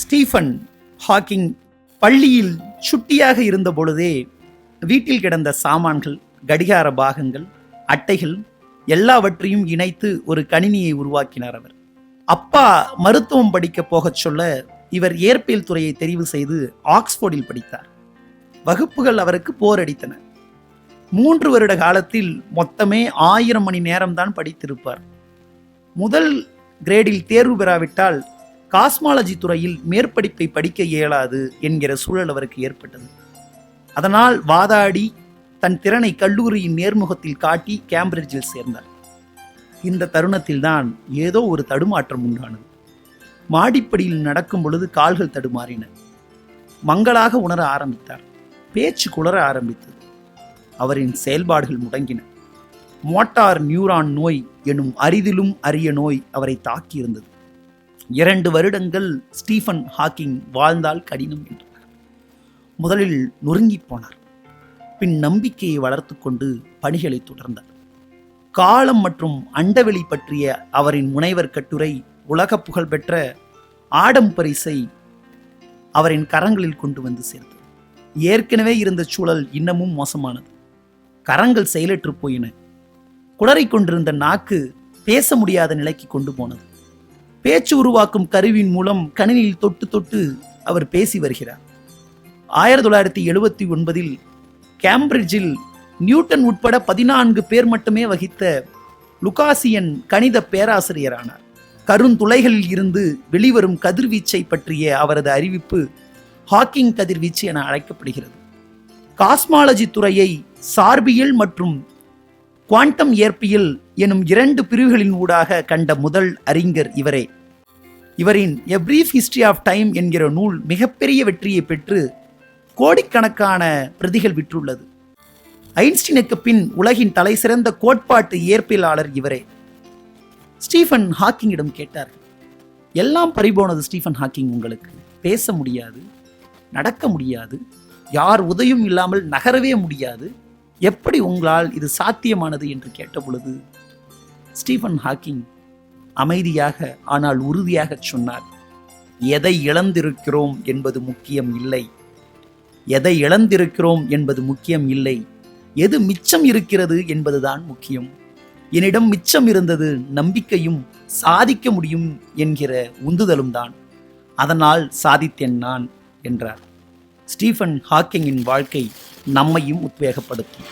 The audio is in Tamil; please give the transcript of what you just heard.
ஸ்டீஃபன் ஹாக்கிங் பள்ளியில் சுட்டியாக இருந்த பொழுதே வீட்டில் கிடந்த சாமான்கள் கடிகார பாகங்கள் அட்டைகள் எல்லாவற்றையும் இணைத்து ஒரு கணினியை உருவாக்கினார் அவர். அப்பா மருத்துவம் படிக்க போகச் சொல்ல இவர் இயற்பியல் துறையை தெரிவு செய்து ஆக்ஸ்போர்டில் படித்தார். வகுப்புகள் அவருக்கு போரடித்தன மூன்று வருட காலத்தில் மொத்தமே ஆயிரம் மணி நேரம்தான் படித்திருப்பார். முதல் கிரேடில் தேர்வு பெறாவிட்டால் காஸ்மாலஜி துறையில் மேற்படிப்பை படிக்க இயலாது என்கிற சூழல் அவருக்கு ஏற்பட்டது. அதனால் வாதாடி தன் திறனை கல்லூரியின் நேர்முகத்தில் காட்டி கேம்பிரிட்ஜில் சேர்ந்தார். இந்த தருணத்தில்தான் ஏதோ ஒரு தடுமாற்றம் உண்டானது. மாடிப்படியில் நடக்கும் பொழுது கால்கள் தடுமாறின. மங்களாக உணர ஆரம்பித்தார். பேச்சு குளர ஆரம்பித்தது. அவரின் செயல்பாடுகள் முடங்கின. மோட்டார் நியூரான் நோய் எனும் அரிதிலும் அரிய நோய் அவரை தாக்கியிருந்தது. இரண்டு வருடங்கள் ஸ்டீஃபன் ஹாக்கிங் வாழ்ந்தால் கடினம் என்றார் முதலில் நொறுங்கிப் போனார். பின் நம்பிக்கையை வளர்த்து கொண்டு பணிகளை தொடர்ந்தார். காலம் மற்றும் அண்டவெளி பற்றிய அவரின் முனைவர் கட்டுரை உலக புகழ்பெற்ற ஆடம் பரிசை அவரின் கரங்களில் கொண்டு வந்து சேர்த்தது ஏற்கனவே இருந்த சூழல் இன்னமும் மோசமானது. கரங்கள் செயலற்று போயின. குளறிக் கொண்டிருந்த நாக்கு பேச முடியாத நிலைக்கு கொண்டு போனது. பேச்சு உருவாக்கும் கருவியின் மூலம் கணினியில் தொட்டு தொட்டு அவர் பேசி வருகிறார். ஆயிரத்தி தொள்ளாயிரத்தி எழுபத்தி ஒன்பதில் கேம்பிரிட்ஜில் நியூட்டன் உட்பட பதினான்கு பேர் மட்டுமே வகித்த லுகாசியன் கணித பேராசிரியரானார். கருந்துளைகளில் இருந்து வெளிவரும் கதிர்வீச்சை பற்றிய அவரது அறிவிப்பு ஹாக்கிங் கதிர்வீச்சு என அழைக்கப்படுகிறது. காஸ்மாலஜி துறையை சார்பியல் மற்றும் குவாண்டம் இயற்பியல் எனும் இரண்டு பிரிவுகளின் ஊடாக கண்ட முதல் அறிஞர் இவரே. இவரின் a brief history of time என்கிற நூல் மிகப்பெரிய வெற்றியை பெற்று கோடிக்கணக்கான பிரதிகள் விற்றுள்ளது. ஐன்ஸ்டீனுக்கு பின் உலகின் தலை சிறந்த கோட்பாட்டு இயற்பியலாளர் இவரே. ஸ்டீஃபன் ஹாக்கிங்கிடம் கேட்டார் எல்லாம் பறிபோனது ஸ்டீஃபன் ஹாக்கிங் உங்களுக்கு. பேச முடியாது நடக்க முடியாது யார் உதவியும் இல்லாமல் நகரவே முடியாது எப்படி உங்களால் இது சாத்தியமானது என்று கேட்டபொழுது ஸ்டீஃபன் ஹாக்கிங் அமைதியாக ஆனால் உறுதியாக சொன்னார் எதை இழந்திருக்கிறோம் என்பது முக்கியம் இல்லை. எதை இழந்திருக்கிறோம் என்பது முக்கியம் இல்லை. எது மிச்சம் இருக்கிறது என்பதுதான் முக்கியம். என்னிடம் மிச்சம் இருந்தது நம்பிக்கையும் சாதிக்க முடியும் என்கிற உந்துதலும் தான். அதனால் சாதித்தேன் நான் என்றார். ஸ்டீஃபன் ஹாக்கிங்கின் வாழ்க்கை நம்மையும் உத்வேகப்படுத்தும்.